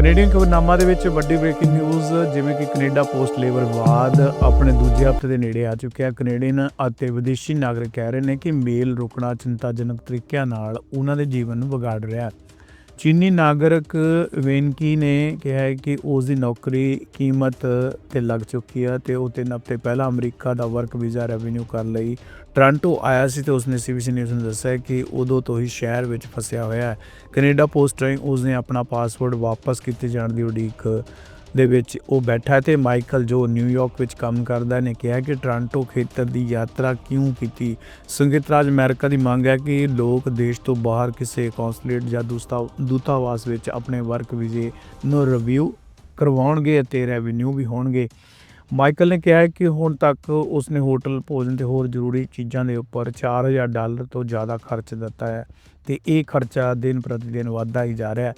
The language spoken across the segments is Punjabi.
ਕੈਨੇਡੀਅਨ ਖਬਰਨਾਮਾ ਦੇ ਵਿੱਚ ਵੱਡੀ ਬ੍ਰੇਕਿੰਗ ਨਿਊਜ਼ ਜਿਵੇਂ ਕਿ ਕੈਨੇਡਾ ਪੋਸਟ ਲੇਬਰ ਵਿਵਾਦ ਆਪਣੇ ਦੂਜੇ ਹਫ਼ਤੇ ਦੇ ਨੇੜੇ ਆ ਚੁੱਕਿਆ ਹੈ। ਕੈਨੇਡੀਅਨ ਅਤੇ ਵਿਦੇਸ਼ੀ ਨਾਗਰਿਕ ਕਹਿ ਰਹੇ ਨੇ ਕਿ ਮੇਲ ਰੁਕਣਾ ਚਿੰਤਾਜਨਕ ਤਰੀਕਿਆਂ ਨਾਲ ਉਹਨਾਂ ਦੇ ਜੀਵਨ ਨੂੰ ਵਿਗਾੜ ਰਿਹਾ ਹੈ। ਚੀਨੀ ਨਾਗਰਿਕ ਵੇਨਕੀ ਨੇ ਕਿਹਾ ਹੈ ਕਿ ਉਸ ਦੀ ਨੌਕਰੀ ਕੀਮਤ ਤੇ ਲੱਗ ਚੁੱਕੀ ਹੈ ਤੇ ਉਹ ਤਿੰਨ ਹਫ਼ਤੇ ਪਹਿਲਾਂ ਅਮਰੀਕਾ ਦਾ ਵਰਕ ਵੀਜ਼ਾ ਰੈਵਨਿਊ ਕਰਨ ਲਈ। ਟੋਰਾਂਟੋ ਆਇਆ ਸੀ ਤੇ ਉਸਨੇ ਸੀਬੀਸੀ ਨਿਊਜ਼ ਨੂੰ ਦੱਸਿਆ ਕਿ ਉਦੋਂ ਤੋਂ ਹੀ ਸ਼ਹਿਰ ਵਿੱਚ ਫਸਿਆ ਹੋਇਆ ਹੈ। ਕੈਨੇਡਾ ਪੋਸਟ ਰਾਹੀਂ ਉਸਨੇ ਆਪਣਾ ਪਾਸਪੋਰਟ ਵਾਪਸ ਕੀਤੇ ਜਾਣ ਦੀ ਉਡੀਕ ਦੇ ਵਿੱਚ ਉਹ ਬੈਠਾ ਹੈ ਤੇ ਮਾਈਕਲ ਜੋ ਨਿਊਯਾਰਕ ਵਿੱਚ ਕੰਮ ਕਰਦਾ ਨੇ ਕਿਹਾ ਕਿ ਟੋਰਾਂਟੋ ਖੇਤਰ ਦੀ ਯਾਤਰਾ ਕਿਉਂ ਕੀਤੀ? ਸੰਯੁਕਤ ਰਾਜ ਅਮਰੀਕਾ ਦੀ ਮੰਗ ਹੈ ਕਿ ਲੋਕ ਦੇਸ਼ ਤੋਂ ਬਾਹਰ ਕਿਸੇ ਕੌਂਸੂਲੇਟ ਜਾਂ ਦੂਸਤਾ, ਦੂਤਾਵਾਸ ਵਿੱਚ ਆਪਣੇ ਵਰਕ ਵੀਜ਼ੇ ਨੂੰ ਰਿਵਿਊ ਕਰਵਾਉਣਗੇ ਅਤੇ ਰੈਵਨਿਊ ਵੀ ਹੋਣਗੇ। ਮਾਈਕਲ ਨੇ ਕਿਹਾ ਕਿ ਹੁਣ ਤੱਕ ਉਸਨੇ ਹੋਟਲ ਭੋਜਨ ਤੇ ਹੋਰ ਜ਼ਰੂਰੀ ਚੀਜ਼ਾਂ ਦੇ ਉੱਪਰ 4000 ਡਾਲਰ ਤੋਂ ਜ਼ਿਆਦਾ ਖਰਚ ਦਿੱਤਾ ਹੈ ਤੇ ਇਹ ਖਰਚਾ ਦਿਨ ਪ੍ਰਤੀ ਦਿਨ ਵਧਦਾ ਹੀ ਜਾ ਰਿਹਾ ਹੈ।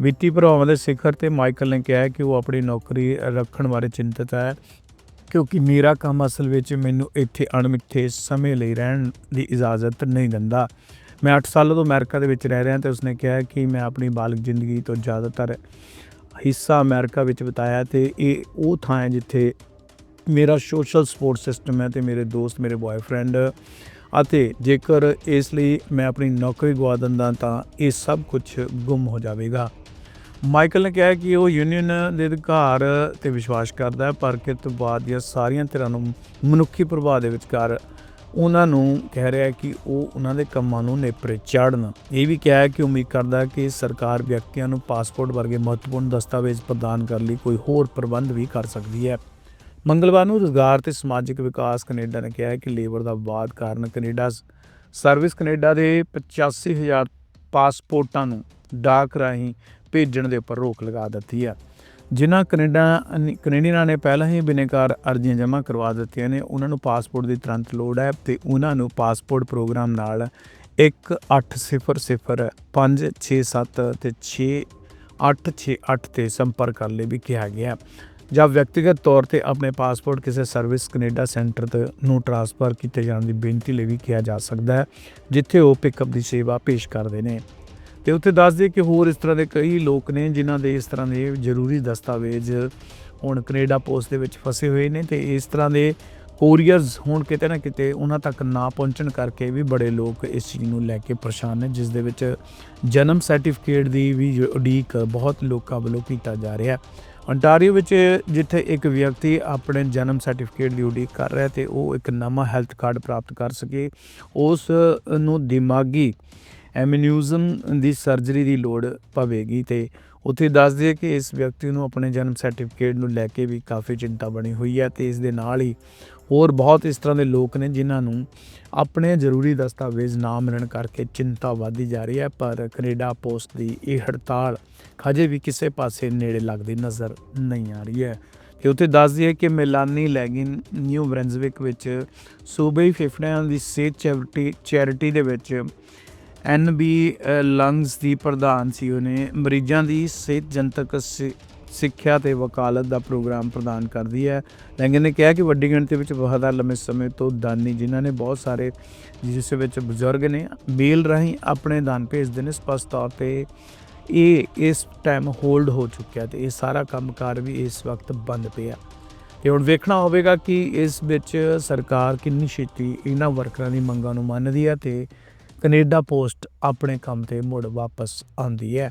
ਵਿੱਤੀ ਭਰਾਵਾਂ ਦੇ ਸਿਖਰ ਤੇ ਮਾਈਕਲ ਨੇ ਕਿਹਾ ਕਿ ਉਹ ਆਪਣੀ ਨੌਕਰੀ ਰੱਖਣ ਬਾਰੇ ਚਿੰਤਤ ਹੈ, ਕਿਉਂਕਿ ਮੇਰਾ ਕੰਮ ਅਸਲ ਵਿੱਚ ਮੈਨੂੰ ਇੱਥੇ ਅਣਮਿੱਥੇ ਸਮੇਂ ਲਈ ਰਹਿਣ ਦੀ ਇਜਾਜ਼ਤ ਨਹੀਂ ਦਿੰਦਾ। ਮੈਂ 8 ਸਾਲਾਂ ਤੋਂ ਅਮਰੀਕਾ ਦੇ ਵਿੱਚ ਰਹਿ ਰਿਹਾ ਤੇ ਉਸਨੇ ਕਿਹਾ ਕਿ ਮੈਂ ਆਪਣੀ ਬਾਲਗ ਜ਼ਿੰਦਗੀ ਤੋਂ ਜ਼ਿਆਦਾਤਰ ਹਿੱਸਾ ਅਮਰੀਕਾ ਵਿੱਚ ਬਿਤਾਇਆ ਤੇ ਇਹ ਉਹ ਥਾਂ ਹੈ ਜਿੱਥੇ ਮੇਰਾ ਸੋਸ਼ਲ ਸਪੋਰਟ ਸਿਸਟਮ ਹੈ ਤੇ ਮੇਰੇ ਦੋਸਤ, ਮੇਰੇ ਬॉयਫ੍ਰੈਂਡ ਅਤੇ ਜੇਕਰ ਇਸ ਲਈ ਮੈਂ ਆਪਣੀ ਨੌਕਰੀ ਗਵਾ ਦਿੰਦਾ ਤਾਂ ਇਹ ਸਭ ਕੁਝ ਗੁੰਮ ਹੋ ਜਾਵੇਗਾ। ਮਾਈਕਲ ਨੇ ਕਿਹਾ ਕਿ ਉਹ ਯੂਨੀਅਨ ਦੇ ਅਧਿਕਾਰ ਤੇ ਵਿਸ਼ਵਾਸ ਕਰਦਾ ਹੈ, ਪਰ ਕਿਤਬਾਦ ਦੀਆਂ ਸਾਰੀਆਂ ਧਿਰਾਂ ਨੂੰ ਮਨੁੱਖੀ ਪ੍ਰਭਾਵ ਦੇ ਵਿਚਕਾਰ ਉਹਨਾਂ ਨੂੰ ਕਹਿ ਰਿਹਾ ਕਿ ਉਹ ਉਹਨਾਂ ਦੇ ਕੰਮਾਂ ਨੂੰ ਨੇਪਰੇ ਚਾੜਨ। ਇਹ ਵੀ ਕਿਹਾ ਕਿ ਉਮੀਦ ਕਰਦਾ ਕਿ ਸਰਕਾਰ ਵਿਅਕਤੀਆਂ ਨੂੰ ਪਾਸਪੋਰਟ ਵਰਗੇ ਮਹੱਤਵਪੂਰਨ ਦਸਤਾਵੇਜ਼ ਪ੍ਰਦਾਨ ਕਰਨ ਲਈ ਕੋਈ ਹੋਰ ਪ੍ਰਬੰਧ ਵੀ ਕਰ ਸਕਦੀ ਹੈ। ਮੰਗਲਵਾਰ ਨੂੰ ਰੁਜ਼ਗਾਰ ਤੇ ਸਮਾਜਿਕ ਵਿਕਾਸ ਕੈਨੇਡਾ ਨੇ ਕਿਹਾ ਹੈ ਕਿ ਲੇਬਰ ਦਾ ਵਿਵਾਦ ਕਾਰਨ ਕੈਨੇਡਾ ਸਰਵਿਸ ਕੈਨੇਡਾ ਦੇ 85000 ਪਾਸਪੋਰਟਾਂ ਨੂੰ ਡਾਕ ਰਾਹੀਂ ਭੇਜਣ ਦੇ ਉੱਪਰ ਰੋਕ ਲਗਾ ਦਿੱਤੀ ਹੈ। ਜਿਨ੍ਹਾਂ ਕੈਨੇਡਾ, ਕੈਨੇਡੀਅਨਾਂ ਨੇ ਪਹਿਲਾਂ ਹੀ ਬਿਨੇਕਾਰ ਅਰਜ਼ੀਆਂ ਜਮ੍ਹਾਂ ਕਰਵਾ ਦਿੱਤੀਆਂ ਨੇ, ਉਹਨਾਂ ਨੂੰ ਪਾਸਪੋਰਟ ਦੀ ਤੁਰੰਤ ਲੋੜ ਹੈ ਤੇ ਉਹਨਾਂ ਨੂੰ ਪਾਸਪੋਰਟ ਪ੍ਰੋਗਰਾਮ ਨਾਲ 1800 567 ਤੇ 6868 ਤੇ ਸੰਪਰਕ ਕਰਨ ਲਈ ਵੀ ਕਿਹਾ ਗਿਆ ਹੈ। ਜਾਂ ਵਿਅਕਤੀਗਤ ਤੌਰ ਤੇ ਆਪਣੇ ਪਾਸਪੋਰਟ ਕਿਸੇ ਸਰਵਿਸ ਕੈਨੇਡਾ ਸੈਂਟਰ ਤੇ ਨੂੰ ਟ੍ਰਾਂਸਫਰ ਕੀਤੇ ਜਾਣ ਦੀ ਬੇਨਤੀ ਲਈ ਵੀ ਕਿਹਾ ਜਾ ਸਕਦਾ ਹੈ, ਜਿੱਥੇ ਉਹ ਪਿਕਅਪ ਦੀ ਸੇਵਾ ਪੇਸ਼ ਕਰਦੇ ਨੇ। ਤੇ ਉੱਥੇ ਦੱਸ ਦਈਏ ਕਿ ਹੋਰ ਇਸ ਤਰ੍ਹਾਂ ਦੇ ਕਈ ਲੋਕ ਨੇ ਜਿਨ੍ਹਾਂ ਦੇ ਇਸ ਤਰ੍ਹਾਂ ਦੇ ਜ਼ਰੂਰੀ ਦਸਤਾਵੇਜ਼ ਹੁਣ ਕੈਨੇਡਾ ਪੋਸਟ ਦੇ ਵਿੱਚ ਫਸੇ ਹੋਏ ਨੇ ਤੇ ਇਸ ਤਰ੍ਹਾਂ ਦੇ ਕੋਰੀਅਰਸ ਹੁਣ ਕਿਤੇ ਨਾ ਕਿਤੇ ਉਹਨਾਂ ਤੱਕ ਨਾ ਪਹੁੰਚਣ ਕਰਕੇ ਵੀ ਬੜੇ ਲੋਕ ਇਸ ਚੀਜ਼ ਨੂੰ ਲੈ ਕੇ ਪਰੇਸ਼ਾਨ ਨੇ, ਜਿਸ ਦੇ ਵਿੱਚ ਜਨਮ ਸਰਟੀਫਿਕੇਟ ਦੀ ਵੀ ਉਡੀਕ ਬਹੁਤ ਲੋਕਾਂ ਵੱਲੋਂ ਕੀਤਾ ਜਾ ਰਿਹਾ ਹੈ। ontario ਵਿੱਚ ਜਿੱਥੇ ਇੱਕ ਵਿਅਕਤੀ ਆਪਣੇ ਜਨਮ ਸਰਟੀਫਿਕੇਟ ਦੀ ਉਡੀਕ ਕਰ ਰਿਹਾ ਤੇ ਉਹ ਇੱਕ ਨਵਾਂ ਹੈਲਥ ਕਾਰਡ ਪ੍ਰਾਪਤ ਕਰ ਸਕੇ, ਉਸ ਨੂੰ ਦਿਮਾਗੀ ਐਮਿਨਿਊਜ਼ਮ ਦੀ ਸਰਜਰੀ ਦੀ ਲੋੜ ਪਵੇਗੀ ਤੇ ਉੱਥੇ ਦੱਸ ਦਈਏ ਕਿ ਇਸ ਵਿਅਕਤੀ ਨੂੰ ਆਪਣੇ ਜਨਮ ਸਰਟੀਫਿਕੇਟ ਨੂੰ ਲੈ ਕੇ ਵੀ ਕਾਫੀ ਚਿੰਤਾ ਬਣੀ ਹੋਈ ਹੈ ਤੇ ਇਸ ਦੇ ਨਾਲ ਹੀ ਹੋਰ ਬਹੁਤ ਇਸ ਤਰ੍ਹਾਂ ਦੇ ਲੋਕ ਨੇ ਜਿਨ੍ਹਾਂ ਨੂੰ ਆਪਣੇ ਜ਼ਰੂਰੀ ਦਸਤਾਵੇਜ਼ ਨਾ ਮਿਲਣ ਕਰਕੇ ਚਿੰਤਾ ਵਧਦੀ ਜਾ ਰਹੀ ਹੈ, ਪਰ ਕੈਨੇਡਾ ਪੋਸਟ ਦੀ ਇਹ ਹੜਤਾਲ ਹਜੇ ਵੀ ਕਿਸੇ ਪਾਸੇ ਨੇੜੇ ਲੱਗਦੀ ਨਜ਼ਰ ਨਹੀਂ ਆ ਰਹੀ ਹੈ। ਤੇ ਉੱਥੇ ਦੱਸ ਦਈਏ ਕਿ ਮਿਲਾਨੀ ਲੈਗਿਨ ਨਿਊ ਬ੍ਰੈਂਜ਼ਵਿਕ ਵਿੱਚ ਸੂਬਈ ਫੇਫੜਿਆਂ ਦੀ ਸਿਹਤ ਚੈਰਿਟੀ ਚੈਰਿਟੀ ਦੇ ਵਿੱਚ ਐਨਬੀ ਲੰਗਸ ਦੀ ਪ੍ਰਧਾਨ ਸੀ। ਉਹਨੇ ਮਰੀਜ਼ਾਂ ਦੀ ਸਿਹਤ ਜਨਤਕ ਸਿ- ਸਿੱਖਿਆ ਤੇ ਵਕਾਲਤ ਦਾ ਪ੍ਰੋਗਰਾਮ ਪ੍ਰਦਾਨ ਕਰਦੀ ਹੈ। ਲੈਂਗਨ ਨੇ ਕਿਹਾ ਕਿ ਵੱਡੀ ਗਿਣਤੀ ਵਿੱਚ ਵਫਾਦਾਰ ਲੰਮੇ ਸਮੇਂ ਤੋਂ ਦਾਨੀ ਜਿਨ੍ਹਾਂ ਨੇ ਬਹੁਤ ਸਾਰੇ ਜਿਸ ਵਿੱਚ ਬਜ਼ੁਰਗ ਨੇ, ਮੇਲ ਰਾਹੀਂ ਆਪਣੇ ਦਾਨ ਭੇਜਦੇ ਨੇ, ਸਪਸ਼ਟ ਤੌਰ ਤੇ ਇਹ ਇਸ ਟਾਈਮ ਹੋਲਡ ਹੋ ਚੁੱਕਿਆ ਤੇ ਇਹ ਸਾਰਾ ਕੰਮਕਾਰ ਵੀ ਇਸ ਵਕਤ ਬੰਦ ਪਿਆ। ਤੇ ਹੁਣ ਵੇਖਣਾ ਹੋਵੇਗਾ ਕਿ ਇਸ ਵਿੱਚ ਸਰਕਾਰ ਕਿੰਨੀ ਛੇਤੀ ਇਹਨਾਂ ਵਰਕਰਾਂ ਦੀ ਮੰਗਾਂ ਨੂੰ ਮੰਨਦੀ ਹੈ ਤੇ ਕੈਨੇਡਾ ਪੋਸਟ ਆਪਣੇ ਕੰਮ ਤੇ ਮੁੜ ਵਾਪਸ ਆਉਂਦੀ ਹੈ।